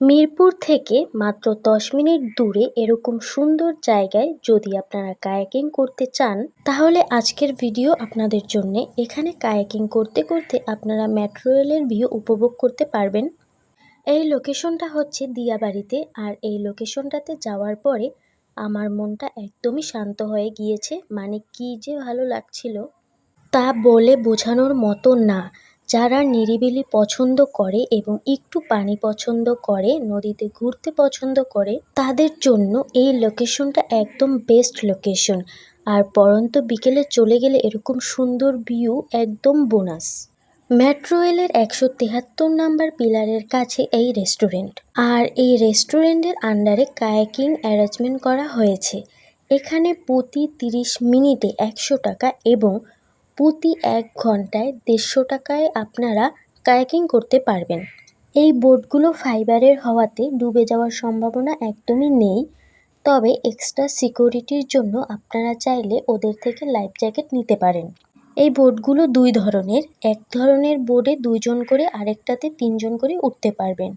মিরপুর থেকে মাত্র দশ মিনিট দূরে এরকম সুন্দর জায়গায় যদি আপনারা কায়াকিং করতে চান, তাহলে আজকের ভিডিও আপনাদের জন্যে এখানে কায়াকিং করতে করতে আপনারা মেট্রো রেলের ভিউ উপভোগ করতে পারবেন। এই লোকেশনটা হচ্ছে দিয়াবাড়িতে, আর এই লোকেশনটাতে যাওয়ার পরে আমার মনটা একদমই শান্ত হয়ে গিয়েছে মানে কি যে ভালো লাগছিল। তা বলে বোঝানোর মতো না যারা নিরিবিলি পছন্দ করে এবং একটু পানি পছন্দ করে, নদীতে ঘুরতে পছন্দ করে, তাদের জন্য এই লোকেশনটা একদম বেস্ট লোকেশন আর পরন্ত বিকেলে চলে গেলে এরকম সুন্দর ভিউ একদম বোনাস। মেট্রো রেলের একশো তেহাত্তর নাম্বার পিলারের কাছে এই রেস্টুরেন্ট আর এই রেস্টুরেন্টের আন্ডারে কায়াকিং অ্যারেঞ্জমেন্ট করা হয়েছে। এখানে প্রতি তিরিশ মিনিটে একশো টাকা এবং প্রতি এক ঘন্টায় দেড়শো টাকায় আপনারা কায়াকিং করতে পারবেন। এই বোটগুলো ফাইবারের হওয়াতে ডুবে যাওয়ার সম্ভাবনা একদমই নেই। তবে এক্সট্রা সিকিউরিটির জন্য আপনারা চাইলে ওদের থেকে লাইফ জ্যাকেট নিতে পারেন। এই বোটগুলো দুই ধরনের। এক ধরনের বোটে দুইজন করে, আরেকটাতে তিনজন করে উঠতে পারবেন।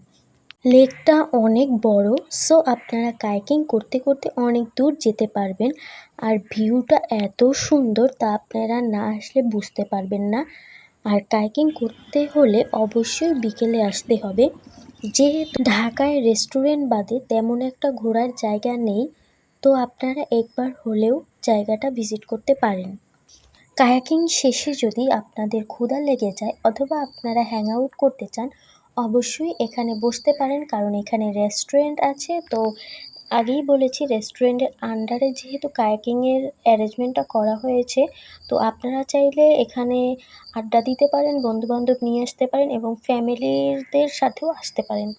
লেকটা অনেক বড় সো আপনারা কাইকিং করতে করতে অনেক দূর যেতে পারবেন। আর ভিউটা এত সুন্দর তা আপনারা না আসলে বুঝতে পারবেন না। আর কাইকিং করতে হলে অবশ্যই বিকেলে আসতে হবে। যেহেতু ঢাকায় রেস্টুরেন্ট বাদে তেমন একটা ঘোরার জায়গা নেই, তো আপনারা একবার হলেও জায়গাটা ভিজিট করতে পারেন। কায়াকিং শেষে যদি আপনাদের ক্ষুধা লেগে যায় অথবা আপনারা হ্যাং আউট করতে চান অবশ্যই এখানে বসতে পারেন, কারণ এখানে রেস্টুরেন্ট আছে। তো আগেই বলেছি রেস্টুরেন্টের আন্ডারে যেহেতু কায়াকিংয়ের অ্যারেঞ্জমেন্টটা করা হয়েছে, তো আপনারা চাইলে এখানে আড্ডা দিতে পারেন, বন্ধুবান্ধব নিয়ে আসতে পারেন এবং ফ্যামিলিদের সাথেও আসতে পারেন।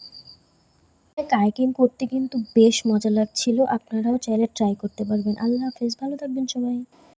কায়াকিং করতে কিন্তু বেশ মজা লাগছিল, আপনারাও চাইলে ট্রাই করতে পারবেন। আল্লাহ হাফেজ, ভালো থাকবেন সবাই।